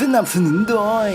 สนับสนุนโดย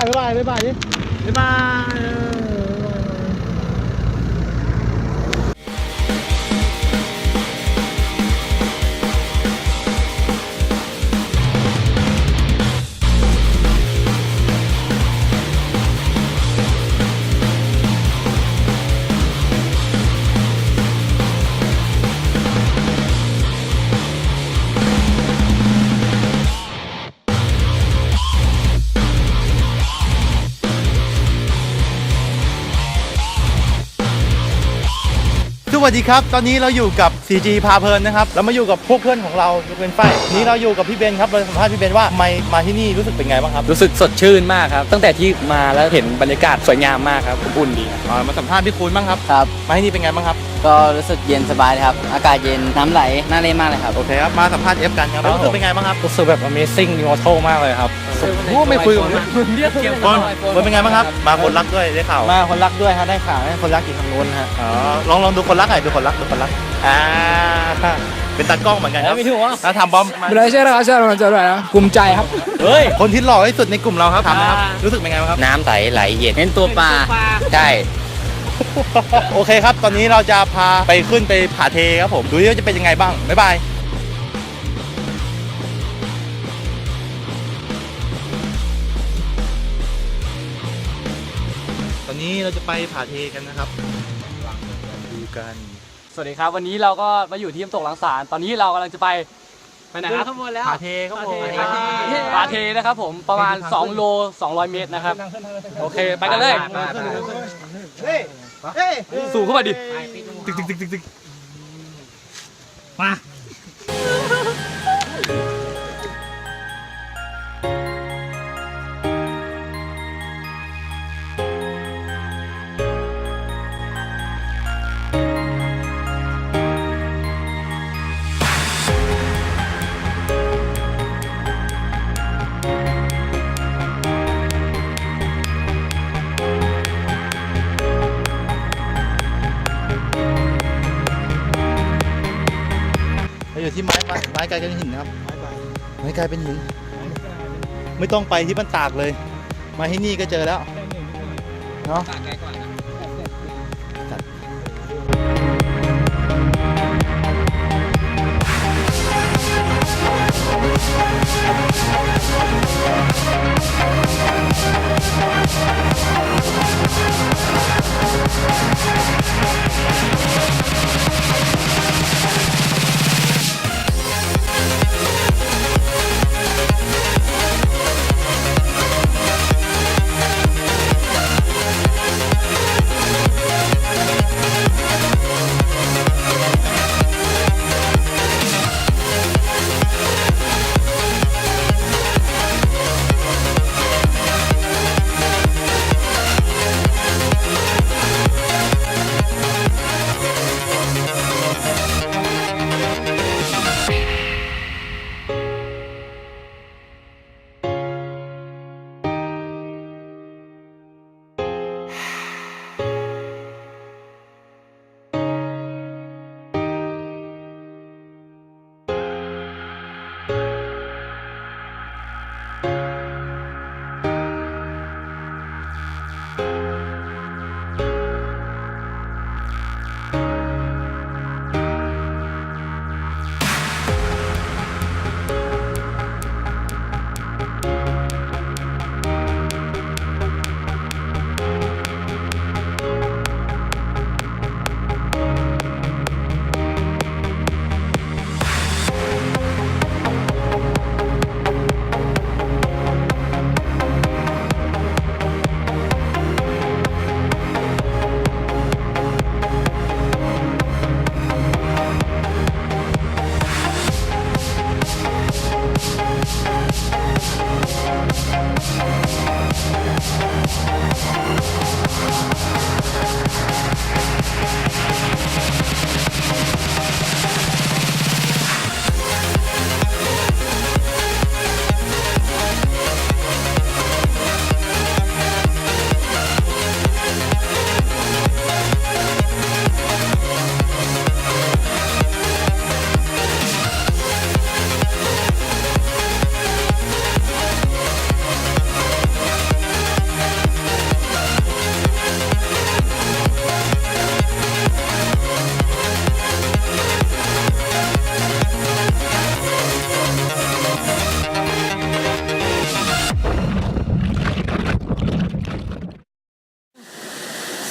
ายบายบายบายดิบายบาย วัสดีครับ ตอนนี้เราอยู่กับ CG พาเพลินนะครับเรามาอยู่กับพวกเพื่อนของเรายกเป็นไฟนี้เราอยู่กับพี่เบนครับเราสัมภาษณ์พี่เบนว่าไม่มาที่นี่รู้สึกเป็นไงบ้างครับรู้สึกสดชื่นมากครับ ตั้งแต่ที่มาแล้วเห็นบรรยากาศสวยงามมากครับอบอุ่นดีครับอ่ามาสัมภาษณ์พี่คูณบ้างครับครับ มาที่นี่เป็นไงบ้างครับ ก็รู้สึกเย็นสบายครับ อากาศเย็นน้ำไหลน่าเล่นมากเลยครับโอเคครับมาสัมภาษณ์เอฟกันครับครับรู้สึกเป็นไงบ้างครับรู้สึกแบบ Amazing New Auto มากเลยครับ โอ้ไม่คุยกับผมเรียกเกี่ยวบอลบอลเป็นไงบ้างครับ มาคนรักด้วยได้ข่าว มาคนรักด้วยฮะได้ข่าวให้คนรักอยู่ทางโน้นฮะอ๋อลองลองดูคนรักหน่อยดูคนรักดูคนรักอ่าเป็นตากล้องเหมือนกันครับไม่ถูกว่าแล้วทำบอมไม่ได้ใช่แล้วครับใช่แล้วจะด้วยนะภูมิใจครับเฮ้ยคนที่หล่อที่สุดในกลุ่มเราครับถามนะครับอ่ารู้สึกเป็นไงบ้างครับน้ำใสไหลเย็นเห็นตัวปลาใช่โอเคครับ ตอนนี้เราจะพาไปขึ้นไปผาเทครับผม ดูว่าจะเป็นยังไงบ้าง บ๊ายบาย ตอนนี้เราจะไปผาเทกันนะครับดูกัน สวัสดีครับ วันนี้เราก็มาอยู่ที่น้ำตกลังสารตอนนี้เรากำลังจะไปไปไหนครับผาเทครับผมผาเทผาเทนะครับผมประมาณ 2 โล 200 เมตรนะครับ โอเคไปกันเลยสู่เข้ามาดิ ตึกตึกตึกตึกตึกเรา อยู่ที่ไม้ไม้ไม้กลายเป็นหินนะครับไม้กลายเป็นหิน ไม่ต้องไปที่บ้านตากเลย มาที่นี่ก็เจอแล้ว เนาะเ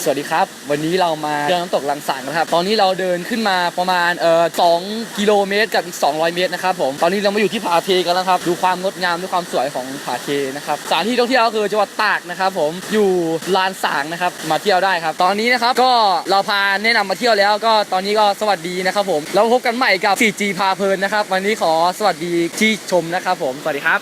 วัสดีครับ วันนี้เรามาเดินน้ำตกลังสางนะครับ ตอนนี้เราเดินขึ้นมาประมาณเอ่อ2กิโลเมตรกับอีก 200 เมตรนะครับผม ตอนนี้เรามาอยู่ที่ผาเทกันแล้วครับ ดูความงดงามดูความสวยของผาเทนะครับสถานที่ท่องเที่ยวก็คือจังหวัดตากนะครับผม อยู่ลานสางนะครับ มาเที่ยวได้ครับ ตอนนี้นะครับก็เราพาแนะนำมาเที่ยวแล้ว ก็ตอนนี้ก็สวัสดีนะครับผมแล้วพบกันใหม่กับ 4G พาเพลินนะครับ วันนี้ขอสวัสดีที่ชมนะครับผม สวัสดีครับ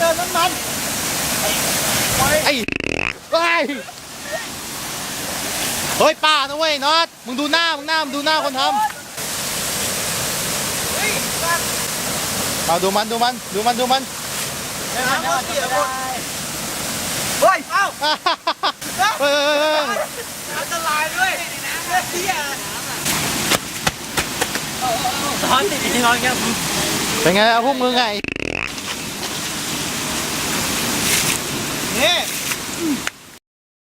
เติมน้ำมันไอ้ไอ้ยเฮ้ยป้านะเว้ยน็อตมึงดูหน้ามึงหน้ามึงดูหน้าคนทำเอาดูมันดูมันดูมันดูมันเฮ้ยเอ้าเฮ้ยเฮ้ยเฮ้ยอันตรายด้วยเฮียเป็นไงอะพวกมึงไง